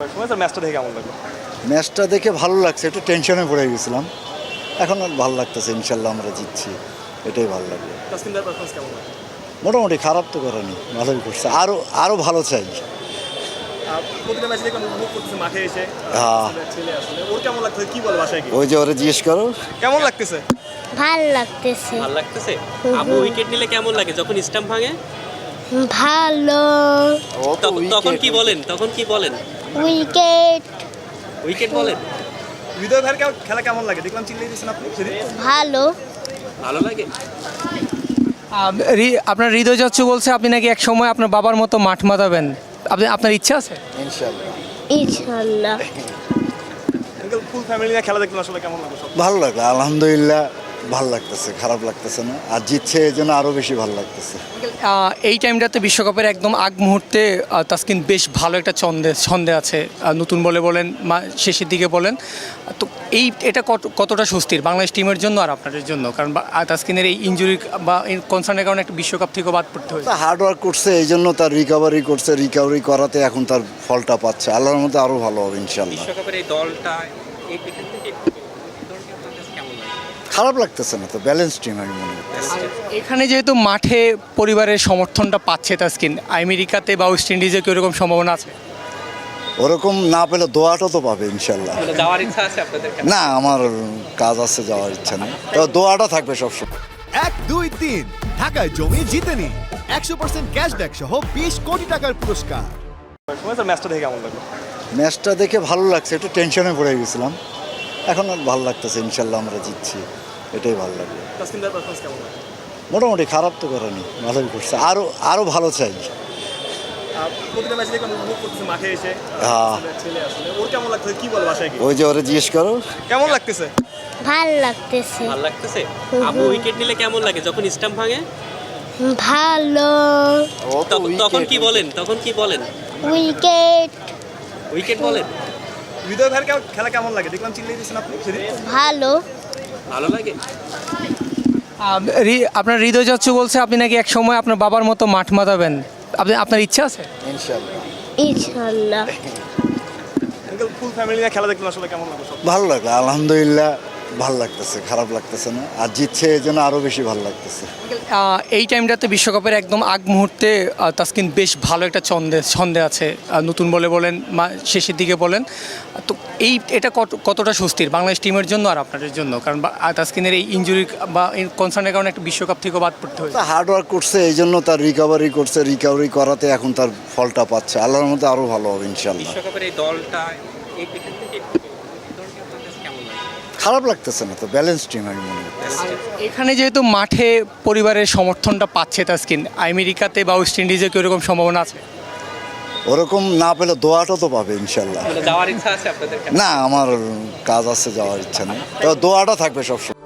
ম্যাচটা দেখে কেমন লাগল? ম্যাচটা দেখে ভালো লাগছে একটু টেনশনে পড়ে গেছিলাম। এখন আর ভালো লাগতেছে ইনশাল্লাহ আমরা জিতছি এটাই ভালো লাগল। তাসকিনদার পারফরমেন্স কেমন লাগল? মোটামুটি খারাপ তো করেনি ভালোই করছে আরও আরও ভালো চাই। হ্যাঁ। ওই যে ওরা জিজ্ঞেস করো। কেমন লাগতেছে? ভালো লাগতেছে। ভালো লাগতেছে? আবু উইকেট নিলে কেমন লাগে? যখন স্টাম্প ভাঙে ভালো। তখন- তখন কি বলেন? তখন কি বলেন? উইকেট উইকেট বলেন? হৃদয় ভাইয়ের কেমন- খেলা কেমন লাগে? দেখলাম চিল্লিয়ে দিয়েছেন আপনি ভালো। ভালো লাগে? আপনার হৃদয় যাচ্ছু বলছে আপনি নাকি এক সময় আপনার বাবার মতো মাঠ মাতাবেন। আপনি আপনার ইচ্ছা আছে? ইনশাল্লাহ ইনশাল্লাহ ফুল ফ্যামিলি নিয়ে খেলা দেখলাম আসলে কেমন লাগল ভালো লাগল আলহামদুলিল্লাহ। ভালো লাগতেছে খারাপ লাগতেছে না। আর জিতছে এই জন্য আরও বেশি ভালো লাগতেছে। এই টাইমটাতে বিশ্বকাপের একদম আগ মুহূর্তে তাসকিন বেশ ভালো একটা ছন্দে ছন্দে আছে। নতুন বলে বলেন মা- শেষের দিকে বলেন। তো এই এটা কত- কতটা স্বস্তির? বাংলাদেশ টিমের জন্য আর আপনাদের জন্য? কারণ তাসকিনের এই ইঞ্জুরি বা কনসার্নের কারণে একটা বিশ্বকাপ থেকেও বাদ পড়তে হয়েছে। হার্ড ওয়ার্ক করছে এই জন্য তার রিকভারি করছে রিকভারি করাতে এখন তার ফলটা পাচ্ছে। আল্লাহর মধ্যে আরও ভালো হবে ইনশাল্লাহ বিশ্বকাপের এই দলটা খারাপ লাগতেছে না তো ব্যালেন্স টিম আমি মনে এখানে যেহেতু মাঠে পরিবারের সমর্থনটা পাচ্ছে তাসকিন আমেরিকাতে বা ওয়েস্ট ইন্ডিজে কি ওরকম সম্ভাবনা আছে? ওরকম না পেলে দোয়াটা তো পাবে ইনশাল্লাহ মানে যাওয়ার ইচ্ছা আছে আপনাদের না আমার কাজ আছে যাওয়ার ইচ্ছা নেই। তো দোয়াটা থাকবে সবসময়। এক দুই তিন। ঢাকায় জমি জিতে নিন একশো পার্সেন্ট ক্যাশব্যাক সহ বিশ কোটি টাকার পুরস্কার। ম্যাচটা দেখে ম্যাচটা দেখে ভালো লাগছে একটু টেনশনে পড়ে গেছিলাম। এখন আর ভালো লাগতেছে ইনশাল্লাহ আমরা জিতছি। এটাই ভালো লাগল মোটামুটি খারাপ তো করেনি ভালোই করছে। আরও আরও ভালো চাই। হ্যাঁ। ওর কেমন লাগতেছে কি বলে বাসায় ওই যে ওরা জিজ্ঞেস করো। কেমন লাগতেছে? ভালো লাগতেছে। ভালো লাগতেছে? আবু উইকেট নিলে কেমন লাগে? যখন স্টাম্প ভাঙে? ভালো। ও তখন- তখন কি বলেন? তখন কি বলেন? উইকেট উইকেট বলেন? হৃদয় ভাইয়ের খেলা কেমন লাগে? দেখলাম চিল্লিয়ে দিয়েছেন আপনি ভালো। ভালো লাগে? আপনার হৃদয় চাচ্ছু বলছে আপনি নাকি এক সময় আপনার বাবার মতো মাঠ মাতাবেন। আপনি আপনার ইচ্ছা আছে? ইনশাল্লাহ ফুল ফ্যামিলি নিয়ে খেলা দেখলাম আসলে কেমন লাগল ভালো লাগল আলহামদুলিল্লাহ। ভালো লাগতেছে খারাপ লাগতেছে না। আর জিতছে এই জন্য আরও বেশি ভালো লাগতেছে। এই টাইমটাতে বিশ্বকাপের একদম আগ মুহূর্তে তাসকিন বেশ ভালো একটা ছন্দে ছন্দে আছে। নতুন বলে বলেন মা- শেষের দিকে বলেন। তো এই এটা কত- কতটা স্বস্তির বাংলাদেশ টিমের জন্য আর আপনাদের জন্য? কারণ তাসকিনের এই ইঞ্জুরি বা কনসার্নের কারণে একটা বিশ্বকাপ থেকেও বাদ পড়তে হয়েছে। তা হার্ড ওয়ার্ক করছে এই জন্য তার রিকভারি করছে রিকভারি করাতে এখন তার ফলটা পাচ্ছে। আল্লাহর মধ্যে আরও ভালো হবে ইনশাল্লাহ বিশ্বকাপের এই দলটা এই এখান থেকে এই দলটা খারাপ লাগতেছে না তো? ব্যালেন্স টিম আমি মনে করি এখানে যেহেতু মাঠে পরিবারের সমর্থনটা পাচ্ছে তাসকিন আমেরিকাতে বা ওয়েস্ট ইন্ডিজে কি ওরকম সম্ভাবনা আছে? ওরকম না পেলে দোয়াটা তো পাবে ইনশাল্লাহ মানে যাওয়ার ইচ্ছা আছে আপনাদের না আমার কাজ আছে যাওয়ার ইচ্ছা নেই। তো দোয়াটা থাকবে সবসময়।